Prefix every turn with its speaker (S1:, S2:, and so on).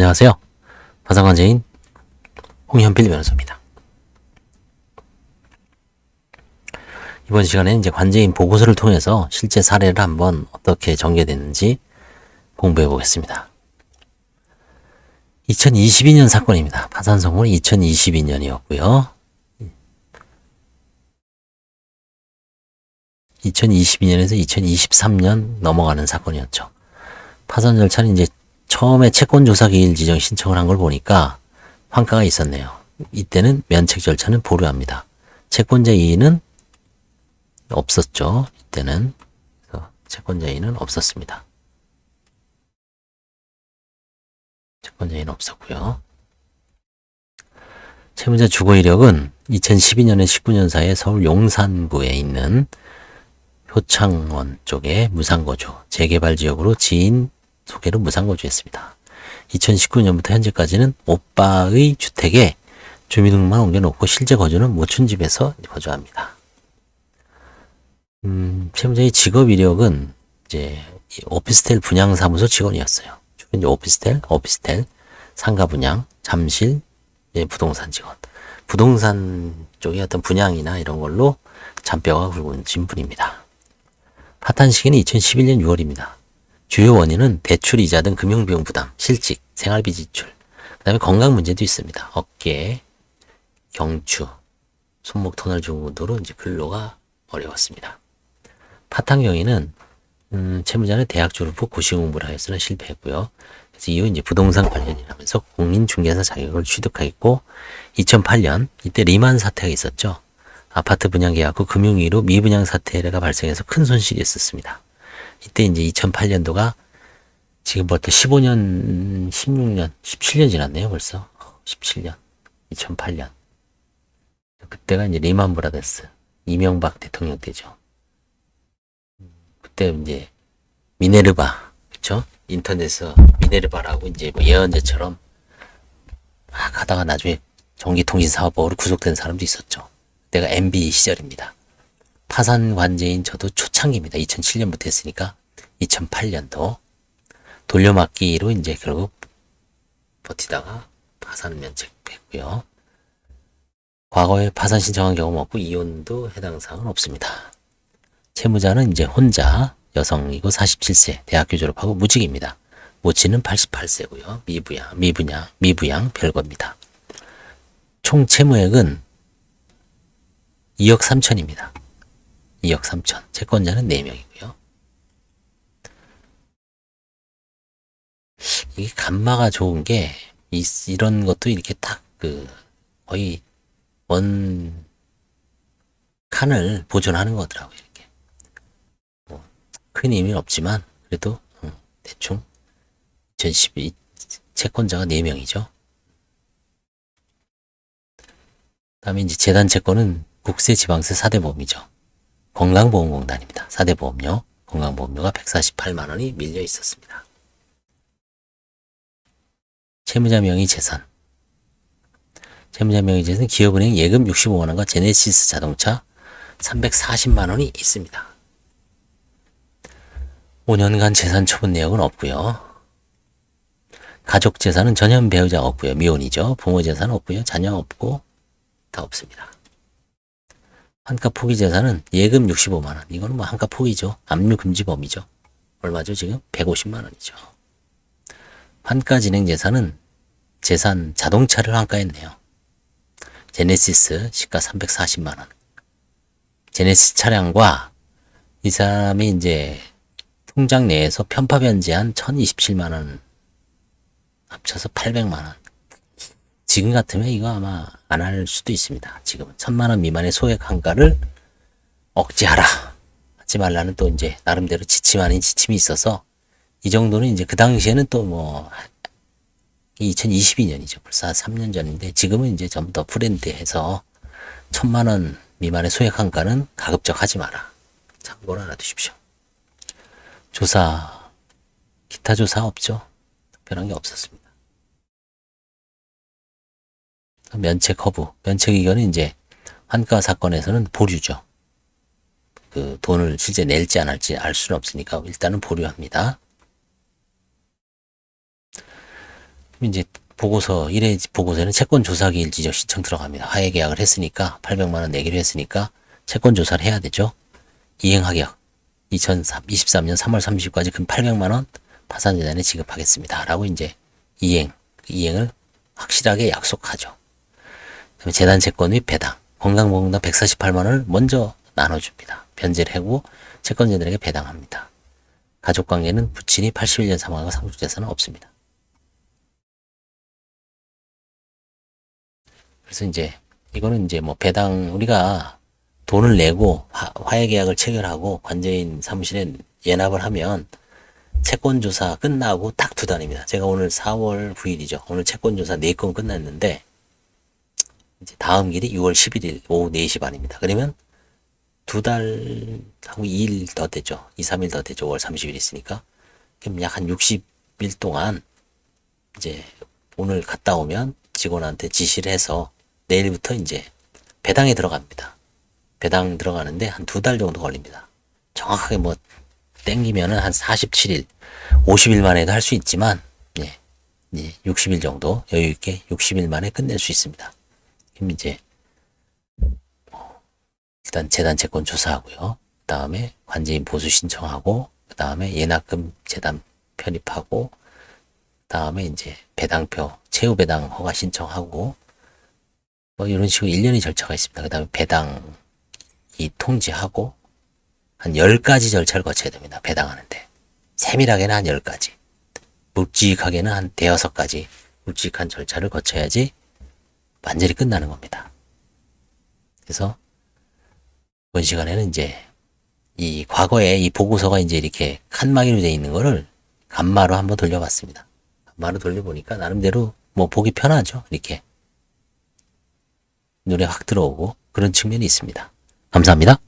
S1: 안녕하세요. 화상관제인 홍현필 변호사입니다. 이번 시간에 이제 관제인 보고서를 통해서 실제 사례를 한번 어떻게 전개됐는지 공부해 보겠습니다. 2022년 사건입니다. 파산성공은 2022년이었고요. 2022년에서 2023년 넘어가는 사건이었죠. 파산 절차는 이제 처음에 채권 조사 기일 지정 신청을 한 걸 보니까 환가가 있었네요. 이때는 면책 절차는 보류합니다. 채권자 이의는 없었죠. 이때는 채권자 이의는 없었습니다. 채권자 이의는 없었고요. 채무자 주거 이력은 2012년에 19년 사이에 서울 용산구에 있는 효창원 쪽에 무상거주, 재개발 지역으로 지인 소개로 무상거주했습니다. 2019년부터 현재까지는 오빠의 주택에 주민등록만 옮겨놓고 실제 거주는 모춘 집에서 거주합니다. 음, 채무자의 직업 이력은 이제 이 오피스텔 분양 사무소 직원이었어요. 주로 이제 오피스텔, 오피스텔, 상가 분양, 잠실, 예, 부동산 직원. 부동산 쪽의 어떤 분양이나 이런 걸로 잔뼈가 굵은 분입니다. 파탄 시기는 2011년 6월입니다. 주요 원인은 대출 이자 등 금융비용 부담, 실직, 생활비 지출, 그 다음에 건강 문제도 있습니다. 어깨, 경추, 손목 터널 정도로 이제 근로가 어려웠습니다. 파탄 경위는 음, 채무자는 대학 졸업 후 고시 공부를 하였으나 실패했고요. 그래서 이후 이제 부동산 관련이라면서 공인중개사 자격을 취득하였고 2008년 이때 리만 사태가 있었죠. 아파트 분양 계약 후 금융위로 미분양 사태가 발생해서 큰 손실이 있었습니다. 이때 이제 2008년도가 지금부터 15년, 16년, 17년 지났네요, 벌써. 17년. 2008년. 그때가 이제 리만 브라더스. 이명박 대통령 때죠. 그때 이제 미네르바, 그쵸? 인터넷에서 미네르바라고 이제 뭐 예언자처럼 막 하다가 나중에 전기통신 사업법으로 구속된 사람도 있었죠. 그때가 MB 시절입니다. 파산 관제인 저도 초창기입니다. 2007년부터 했으니까 2008년도 돌려막기로 이제 결국 버티다가 파산 면책했고요. 과거에 파산 신청한 경험 없고 이혼도 해당 사항은 없습니다. 채무자는 이제 혼자 여성이고 47세 대학교 졸업하고 무직입니다. 모친은 88세고요. 미부양, 미부양, 미부양 별거입니다. 총 채무액은 2억 3천입니다. 2억 3천. 채권자는 4명이고요. 이게 감마가 좋은 게 이, 이런 것도 이렇게 딱 그 거의 원 칸을 보존하는 거더라고요. 이렇게 뭐, 큰 의미는 없지만 그래도 음, 대충 2012 채권자가 4명이죠. 다음에 이제 재단 채권은 국세 지방세 4대 보험이죠. 건강보험공단입니다. 4대 보험료, 건강보험료가 148만 원이 밀려 있었습니다. 채무자 명의 재산. 채무자 명의 재산 기업은행 예금 65만 원과 제네시스 자동차 340만 원이 있습니다. 5년간 재산 처분 내역은 없고요. 가족 재산은 전현 배우자 없고요. 미혼이죠. 부모 재산은 없고요. 자녀 없고 다 없습니다. 한가 포기 재산은 예금 65만 원. 이거는 뭐 한가 포기죠. 압류 금지범이죠. 얼마죠 지금? 150만 원이죠. 환가 진행 재산은 재산 자동차를 환가했네요. 제네시스 시가 340만 원. 제네시스 차량과 이 사람이 이제 통장 내에서 편파 변제한 1027만 원 합쳐서 800만 원. 지금 같으면 이거 아마 안 할 수도 있습니다. 지금은 천만 원 미만의 소액 한가를 억제하라. 하지 말라는 또 이제 나름대로 지침 아닌 지침이 있어서 이 정도는 이제 그 당시에는 또 뭐 2022년이죠. 벌써 한 3년 전인데 지금은 이제 전부 더 프렌드해서 천만 원 미만의 소액 한가는 가급적 하지 마라. 참고로 알아두십시오. 조사 기타 조사 없죠. 특별한 게 없었습니다. 면책 거부. 면책 의견은 이제 환가 사건에서는 보류죠. 그 돈을 실제 낼지 안 할지 알 수는 없으니까 일단은 보류합니다. 그럼 이제 보고서 1회 보고서에는 채권 조사 기일 지적 신청 들어갑니다. 하해 계약을 했으니까 800만 원 내기로 했으니까 채권 조사를 해야 되죠. 이행 하격 2023년 3월 30일까지 금 800만 원 파산재단에 지급하겠습니다라고 이제 이행 그 이행을 확실하게 약속하죠. 그다음에 재단 채권 및 배당 건강보험단 148만 원을 먼저 나눠줍니다. 변제를 하고 채권자들에게 배당합니다. 가족관계는 부친이 81년 사망하고 상속재산은 없습니다. 그래서 이제 이거는 이제 뭐 배당 우리가 돈을 내고 화, 화해 계약을 체결하고 관제인 사무실에 예납을 하면 채권 조사 끝나고 딱 두 달입니다. 제가 오늘 4월 9일이죠. 오늘 채권 조사 4건 끝났는데 이제 다음 길이 6월 11일 오후 4시 반입니다. 그러면 두 달하고 2일 더 되죠. 2, 3일 더 되죠. 5월 30일 있으니까. 그럼 약 한 60일 동안 이제 오늘 갔다 오면 직원한테 지시를 해서 내일부터 이제 배당에 들어갑니다. 배당 들어가는데 한 두 달 정도 걸립니다. 정확하게 뭐 땡기면은 한 47일, 50일 만에도 할 수 있지만 예, 예, 60일 정도 여유 있게 60일 만에 끝낼 수 있습니다. 그럼 이제 어, 일단 재단 채권 조사하고요. 그 다음에 관제인 보수 신청하고 그 다음에 예납금 재단 편입하고 그 다음에 이제 배당표 채우 배당 허가 신청하고 뭐 이런 식으로 일련의 절차가 있습니다. 그 다음에 배당 이 통지하고 한 10가지 절차를 거쳐야 됩니다. 배당하는데. 세밀하게는 한 10가지. 묵직하게는 한 대여섯 가지 묵직한 절차를 거쳐야지 완전히 끝나는 겁니다. 그래서 이번 시간에는 이제 이 과거에 이 보고서가 이제 이렇게 칸막이로 되어 있는 거를 간마로 한번 돌려봤습니다. 간마로 돌려보니까 나름대로 뭐 보기 편하죠. 이렇게 눈에 확 들어오고 그런 측면이 있습니다. 감사합니다.